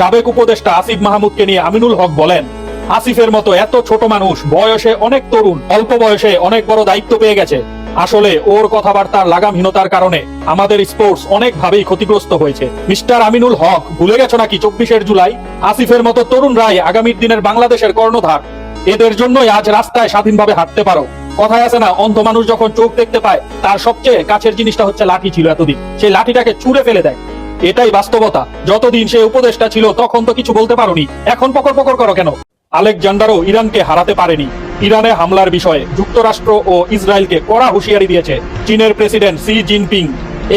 সাবেক উপদেষ্টা আসিফ মাহমুদকে নিয়ে আমিনুল হক বলেন, আসিফের মতো এত ছোট মানুষ বয়সে অনেক তরুণ, অল্প বয়সে অনেক বড় দায়িত্ব পেয়ে গেছে। আসলে ওর কথাবার্তার লাগামহীনতার কারণে আমাদের স্পোর্টস অনেকভাবেই ক্ষতিগ্রস্ত হয়েছে। মিস্টার আমিনুল হক, ভুলে গেছো নাকি চব্বিশের জুলাই? আসিফের মতো তরুণ রায় আগামীর দিনের বাংলাদেশের কর্ণধার। এদের জন্যই আজ রাস্তায় স্বাধীনভাবে হাঁটতে পারো। কথায় আছে না, অন্ধ মানুষ যখন চোখ দেখতে পায়, তার সবচেয়ে কাছের জিনিসটা হচ্ছে লাঠি ছিল এতদিন। সেই লাঠিটাকে ছুঁড়ে ফেলে দেয়। এটাই বাস্তবতা। যতদিন সে উপদেশটা ছিল, তখন তো কিছু বলতে পারোনি। এখন পকর পকর করো কেন? আলেকজান্ডারও ইরানকে হারাতে পারেনি। ইরানে হামলার বিষয়ে যুক্তরাষ্ট্র ও ইসরায়েলকে কড়া হুঁশিয়ারি দিয়েছে। চীনের প্রেসিডেন্ট সি জিনপিং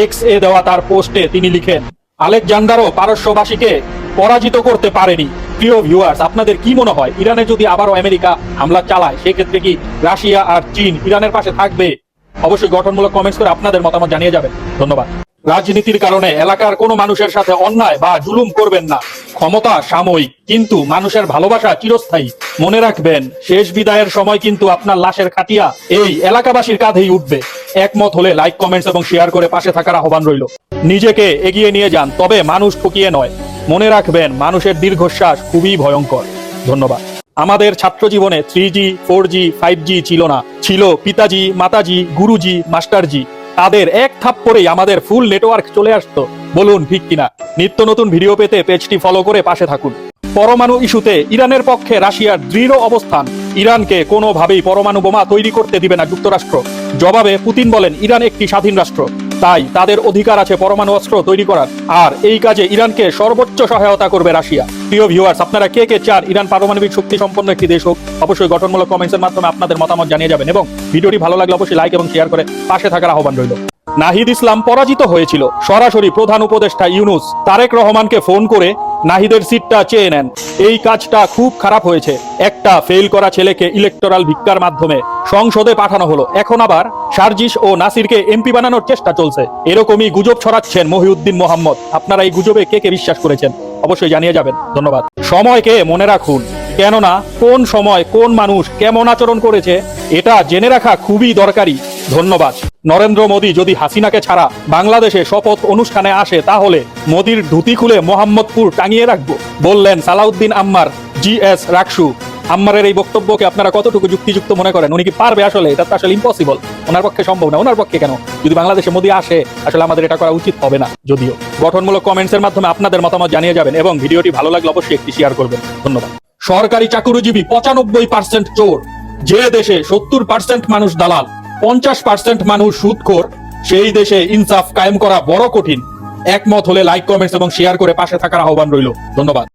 এক্স এ দেওয়া তার পোস্টে তিনি লিখেন, আলেকজান্ডারও পারস্যবাসীকে পরাজিত করতে পারেনি। প্রিয় ভিউয়ার্স আপনাদের কি মনে হয়? ইরানে যদি আবারও আমেরিকা হামলা চালায়, সেক্ষেত্রে কি রাশিয়া আর চীন ইরানের পাশে থাকবে? অবশ্যই গঠনমূলক কমেন্টস করে আপনাদের মতামত জানিয়ে যাবেন। ধন্যবাদ। রাজনীতির কারণে এলাকার কোনো মানুষের সাথে অন্যায় বা জুলুম করবেন না। ক্ষমতা সাময়িক, কিন্তু মানুষের ভালোবাসা চিরস্থায়ী। মনে রাখবেন, শেষ বিদায়ের সময় কিন্তু আপনার লাশের খাটিয়া এই এলাকাবাসীর কাঁধেই উঠবে। একমত হলে লাইক কমেন্টস এবং শেয়ার করে পাশে থাকার আহ্বান রইল। নিজেকে এগিয়ে নিয়ে যান, তবে মানুষ ঠকিয়ে নয়। মনে রাখবেন, মানুষের দীর্ঘশ্বাস খুবই ভয়ঙ্কর। ধন্যবাদ। আমাদের ছাত্র জীবনে three G four G five G ছিল না। ছিল পিতাজি, মাতাজি, গুরুজি, মাস্টারজি। তাদের এক থাপ করেই আমাদের ফুল নেটওয়ার্ক চলে আসতো। বলুন, ঠিক কিনা? নিত্য নতুন ভিডিও পেতে পেজটি ফলো করে পাশে থাকুন। পরমাণু ইস্যুতে ইরানের পক্ষে রাশিয়ার দৃঢ় অবস্থান। ইরানকে কোনোভাবেই পরমাণু বোমা তৈরি করতে দিবে না যুক্তরাষ্ট্র। জবাবে পুতিন বলেন, ইরান একটি স্বাধীন রাষ্ট্র। তাই তাদের অধিকার আছে পরমাণু অস্ত্র তৈরি করার। আর এই কাজে ইরানকে সর্বোচ্চ সহায়তা করবে রাশিয়া। প্রিয় ভিউয়ার্স আপনারা কে কে চান? ইরান পারমাণবিক শক্তি সম্পন্ন একটি দেশ হোক, অবশ্যই গঠনমূলক কমেন্টসের মাধ্যমে আপনাদের মতামত জানিয়ে যাবেন এবং ভিডিওটি ভালো লাগলে অবশ্যই লাইক এবং শেয়ার করে পাশে থাকার আহ্বান রইল। নাহিদ ইসলাম পরাজিত হয়েছিল। সরাসরি প্রধান উপদেষ্টা ইউনুস তারেক রহমানকে ফোন করে নাহিদের সিটটা চেয়ে নেন। এই কাজটা খুব খারাপ হয়েছে। একটা ফেল করা ছেলেকে ইলেকটোরাল ভিক্ষার মাধ্যমে সংসদে পাঠানো হলো। এখন আবার সার্জিস ও নাসিরকে এমপি বানানোর চেষ্টা চলছে। এরকমই গুজব ছড়াচ্ছেন মহিউদ্দিন মোহাম্মদ। আপনারা এই গুজবে কে কে বিশ্বাস করেছেন? অবশ্যই জানিয়ে যাবেন। ধন্যবাদ। সময়কে মনে রাখুন, কেননা কোন সময় কোন মানুষ কেমন আচরণ করেছে, এটা জেনে রাখা খুবই দরকারি। ধন্যবাদ। নরেন্দ্র মোদী যদি হাসিনাকে ছাড়া বাংলাদেশে শপথ অনুষ্ঠানে আসে, তাহলে মোদীর ধুতি খুলে মোহাম্মদপুর টাঙিয়ে রাখব, বললেন সালাউদ্দিন আম্মার জি এস রাকসু। আম্মারের এই বক্তব্যকে আপনারা কতটুকু যুক্তিযুক্ত মনে করেন? উনি কি পারবে আসলে? এটা তো আসলে ইম্পসিবল ওনার পক্ষে সম্ভব না। ওনার পক্ষে কেন? যদি বাংলাদেশে মোদী আসে, আসলে আমাদের এটা করা উচিত হবে না, যদিও। গঠনমূলক কমেন্টসের মাধ্যমে আপনাদের মতামত জানিয়ে যাবেন এবং ভিডিওটি ভালো লাগলে অবশ্যই একটি শেয়ার করবেন। ধন্যবাদ। সরকারি চাকুরিজীবী পঁচানব্বই পার্সেন্ট চোর। যে দেশে সত্তর পার্সেন্ট মানুষ দালাল, পঞ্চাশ পার্সেন্ট মানুষ সুদখোর, সেই দেশে ইনসাফ কায়েম করা বড় কঠিন। একমত হলে লাইক কমেন্টস এবং শেয়ার করে পাশে থাকার আহ্বান রইল। ধন্যবাদ।